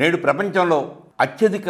నేడు ప్రపంచంలో అత్యధిక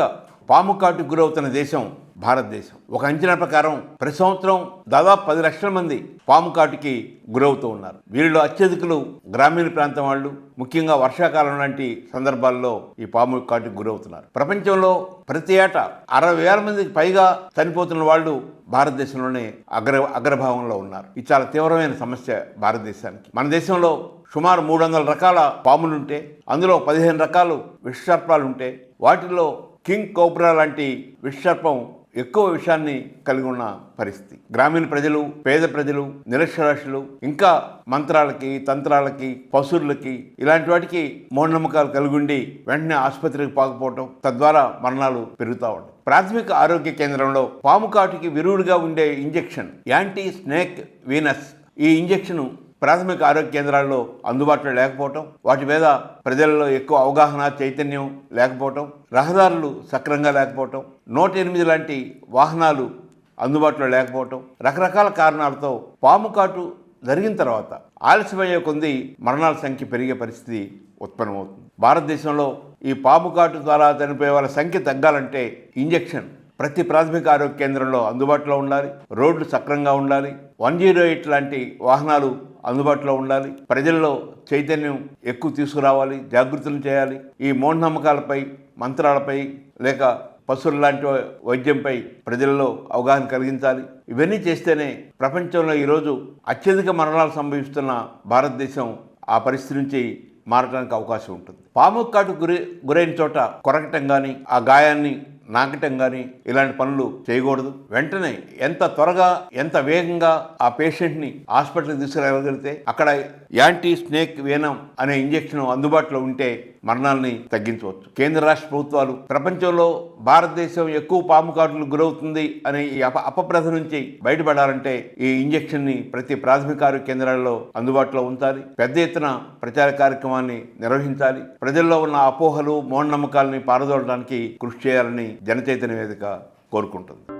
పాము కాటుకు గురవుతున్న దేశం భారతదేశం. ఒక అంచనా ప్రకారం ప్రతి సంవత్సరం దాదాపు పది లక్షల మంది పాము కాటుకి గురవుతూ ఉన్నారు. వీరిలో అత్యధికులు గ్రామీణ ప్రాంతం వాళ్ళు ముఖ్యంగా వర్షాకాలం లాంటి సందర్భాల్లో ఈ పాము కాటుకు గురవుతున్నారు. ప్రపంచంలో ప్రతి ఏటా అరవై వేల మందికి పైగా చనిపోతున్న వాళ్ళు భారతదేశంలోనే అగ్ర అగ్రభావంలో ఉన్నారు. ఇది చాలా తీవ్రమైన సమస్య భారతదేశానికి. మన దేశంలో సుమారు మూడు వందల రకాల పాములుంటే అందులో పదిహేను రకాలు విషసర్పాలు ఉంటే వాటిలో కింగ్ కోబ్రా లాంటి విషసర్పం ఎక్కువ విషయాన్ని కలిగి ఉన్న పరిస్థితి. గ్రామీణ ప్రజలు పేద ప్రజలు నిరక్షరాస్యులు ఇంకా మంత్రాలకి తంత్రాలకి పశువులకి ఇలాంటి వాటికి మూఢనమ్మకాలు కలిగి ఉండి వెంటనే ఆసుపత్రికి పాకపోవటం తద్వారా మరణాలు పెరుగుతూ ఉంటాయి. ప్రాథమిక ఆరోగ్య కేంద్రంలో పాము కాటుకి విరుగుడుగా ఉండే ఇంజెక్షన్ యాంటీ స్నేక్ వీనస్ ఈ ఇంజెక్షన్ ప్రాథమిక ఆరోగ్య కేంద్రాల్లో అందుబాటులో లేకపోవటం వాటి మీద ప్రజల్లో ఎక్కువ అవగాహన చైతన్యం లేకపోవటం రహదారులు సక్రంగా లేకపోవటం నూట ఎనిమిది లాంటి వాహనాలు అందుబాటులో లేకపోవటం రకరకాల కారణాలతో పాము కాటు జరిగిన తర్వాత ఆలస్యమయ్యే కొంది మరణాల సంఖ్య పెరిగే పరిస్థితి ఉత్పన్నమవుతుంది. భారతదేశంలో ఈ పాము కాటు ద్వారా చనిపోయే వాళ్ళ సంఖ్య తగ్గాలంటే ఇంజెక్షన్ ప్రతి ప్రాథమిక ఆరోగ్య కేంద్రంలో అందుబాటులో ఉండాలి. రోడ్లు సక్రంగా ఉండాలి. వన్ జీరో ఎయిట్ లాంటి వాహనాలు అందుబాటులో ఉండాలి. ప్రజల్లో చైతన్యం ఎక్కువ తీసుకురావాలి. జాగృతులు చేయాలి. ఈ మూఢనమ్మకాలపై మంత్రాలపై లేక పశువుల లాంటి వైద్యంపై ప్రజల్లో అవగాహన కలిగించాలి. ఇవన్నీ చేస్తేనే ప్రపంచంలో ఈరోజు అత్యధిక మరణాలు సంభవిస్తున్న భారతదేశం ఆ పరిస్థితి నుంచి మారడానికి అవకాశం ఉంటుంది. పాము కాటు గురి గురైన చోట కొరకటం కానీ ఆ గాయాన్ని నాకటం కానీ ఇలాంటి పనులు చేయకూడదు. వెంటనే ఎంత త్వరగా ఎంత వేగంగా ఆ పేషెంట్ని హాస్పిటల్కి తీసుకురాగలిగితే అక్కడ యాంటీ స్నేక్ వేనం అనే ఇంజెక్షన్ అందుబాటులో ఉంటే మరణాలని తగ్గించవచ్చు. కేంద్ర రాష్ట్ర ప్రభుత్వాలు ప్రపంచంలో భారతదేశం ఎక్కువ పాము కాటులు గురవుతుంది అనే ఈ అప అపప్రథ నుంచి బయటపడాలంటే ఈ ఇంజెక్షన్ని ప్రతి ప్రాథమిక ఆరోగ్య కేంద్రాల్లో అందుబాటులో ఉంచాలి. పెద్ద ఎత్తున ప్రచార కార్యక్రమాన్ని నిర్వహించాలి. ప్రజల్లో ఉన్న అపోహలు మూఢనమ్మకాలని పారదోలడానికి కృషి చేయాలని జనచైతన్య వేదిక కోరుకుంటుంది.